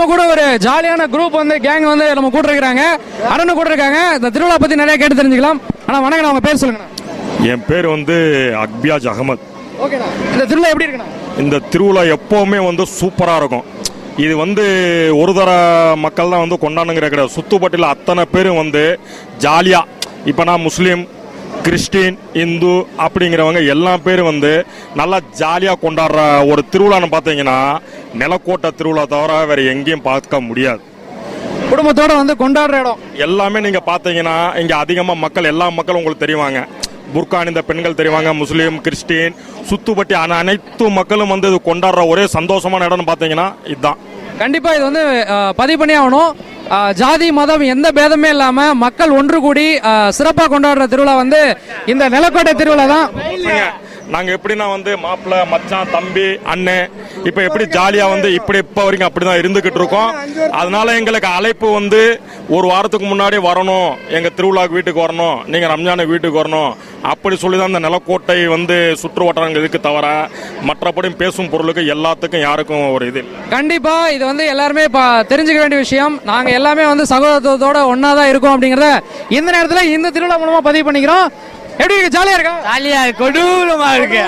இப்ப கூட ஒரு ஜாலியான குரூப் வந்து கேங் வந்து நம்ம கூட இருக்கிறாங்க அண்ணனும் கூட இருக்காங்க இந்த திருவிழா பத்தி நிறைய கேட்டு தெரிஞ்சுக்கலாம். ஆனா வணக்கம் உங்க பேர் சொல்லுங்க என் பேர் வந்து அக்பியாஜ் அகமத். ஓகேண்ணா. இந்த திருவிழா எப்படி இருக்குண்ணா? இந்த திருவிழா எப்போவுமே வந்து சூப்பராக இருக்கும். இது வந்து ஒரு தர மக்கள் தான் வந்து கொண்டாடுங்கிற கிடையாது. சுத்துப்பட்டியில் அத்தனை பேரும் வந்து ஜாலியாக இப்போ நான் முஸ்லீம் கிறிஸ்டின் இந்து அப்படிங்கிறவங்க எல்லா பேரும் வந்து நல்லா ஜாலியாக கொண்டாடுற ஒரு திருவிழான்னு பார்த்தீங்கன்னா நிலக்கோட்டை திருவிழா தவிர வேறு எங்கேயும் பார்க்க முடியாது. குடும்பத்தோட வந்து கொண்டாடுற இடம். எல்லாமே நீங்கள் பார்த்தீங்கன்னா இங்கே அதிகமாக மக்கள் எல்லா மக்களும் உங்களுக்கு தெரிவாங்க. புர்கா அணிந்த பெண்கள் தெரிவாங்க முஸ்லீம் கிறிஸ்டின் சுத்துப்பட்டி அன- அனைத்து மக்களும் வந்து இது கொண்டாடுற ஒரே சந்தோஷமான இடம்னு பார்த்தீங்கன்னா இதுதான். கண்டிப்பா இது வந்து பதிவு பண்ணி ஆகணும். ஜாதி மதம் எந்த பேதமே இல்லாம மக்கள் ஒன்று கூடி அஹ், சிறப்பா கொண்டாடுற திருவிழா வந்து இந்த நிலக்கோட்டை திருவிழா தான் நாங்கள் எப்படின்னா வந்து மாப்பிள்ளை மச்சான் தம்பி அண்ணன் இப்போ எப்படி ஜாலியாக வந்து இப்படி இப்போ வரைக்கும் அப்படி தான் இருந்துக்கிட்டு இருக்கோம். அதனால எங்களுக்கு அழைப்பு வந்து ஒரு வாரத்துக்கு முன்னாடி வரணும். எங்கள் திருவிழாக்கு வீட்டுக்கு வரணும். நீங்கள் ரம்ஜானுக்கு வீட்டுக்கு வரணும். அப்படி சொல்லி தான் இந்த நிலக்கோட்டை வந்து சுற்று வட்டாரங்கள் இதுக்கு தவிர மற்றபடி பேசும் பொருளுக்கு எல்லாத்துக்கும் யாருக்கும் ஒரு இது கண்டிப்பாக கண்டிப்பா இது வந்து எல்லாருமே பா- தெரிஞ்சுக்க வேண்டிய விஷயம். நாங்கள் எல்லாமே வந்து சகோதரத்தோட ஒன்றா தான் இருக்கோம் அப்படிங்கிறத இந்த நேரத்தில் இந்த திருவிழா மூலமாக பதிவு பண்ணிக்கிறோம். எப்படி இருக்கு? ஜாலியா இருக்கா? ஜாலியா கொடூரமா இருக்கு.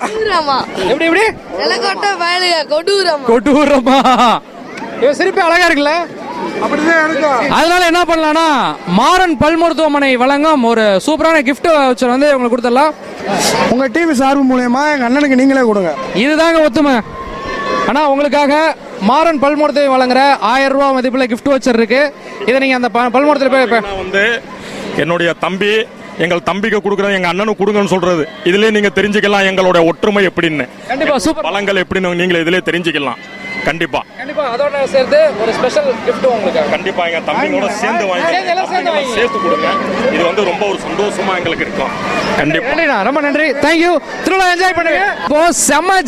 கொடூரமா எப்படி எப்படி? நிலக்கோட்டை வயலுக கொடூரமா. கொடூரமா. இவன் சிரிப்பு அழகா இருக்குல்ல? அதனால என்ன பண்ணலாம்னா மாறன் பல் மருத்துவமனை வழங்கும் ஒரு சூப்பரான gift வச்சர் வந்து உங்களுக்கு கொடுத்துடலாம். உங்க டிவி சார்பு மூலயமா எங்க அண்ணனுக்கு நீங்களே கொடுங்க. இதுதாங்க ஒத்துமை. ஆனா உங்களுக்காக மாறன் பல் மருத்துவம் வழங்குற ஆயிரம் ரூபாய் மதிப்புல gift வச்சர் இருக்கு இதை நீங்க அந்த ப- பல் நான் வந்து என்னுடைய தம்பி எங்கள் தம்பிக்கு கொடுக்குறது எங்கள் அண்ணனுக்கு கொடுங்கன்னு சொல்றது. இதுலயே நீங்க தெரிஞ்சுக்கலாம் எங்களுடைய ஒற்றுமை எப்படின்னு. கண்டிப்பா சூப்பர். பழங்கள் எப்படின்னு நீங்களே இதுலயே தெரிஞ்சுக்கலாம். கண்டிப்பா. கண்டிப்பா அதோட சேர்த்து ஒரு ஸ்பெஷல் gift உங்களுக்கு கண்டிப்பா எங்க தம்பிங்களோட சேர்ந்து வாங்கி. சேர்த்து கொடுங்க. இது வந்து ரொம்ப ஒரு சந்தோஷமா எங்களுக்கு இருக்கும். கண்டிப்பா. ரொம்ப நன்றி. தேங்க்யூ திருவிழா என்ஜாய் பண்ணுங்க. செம்ம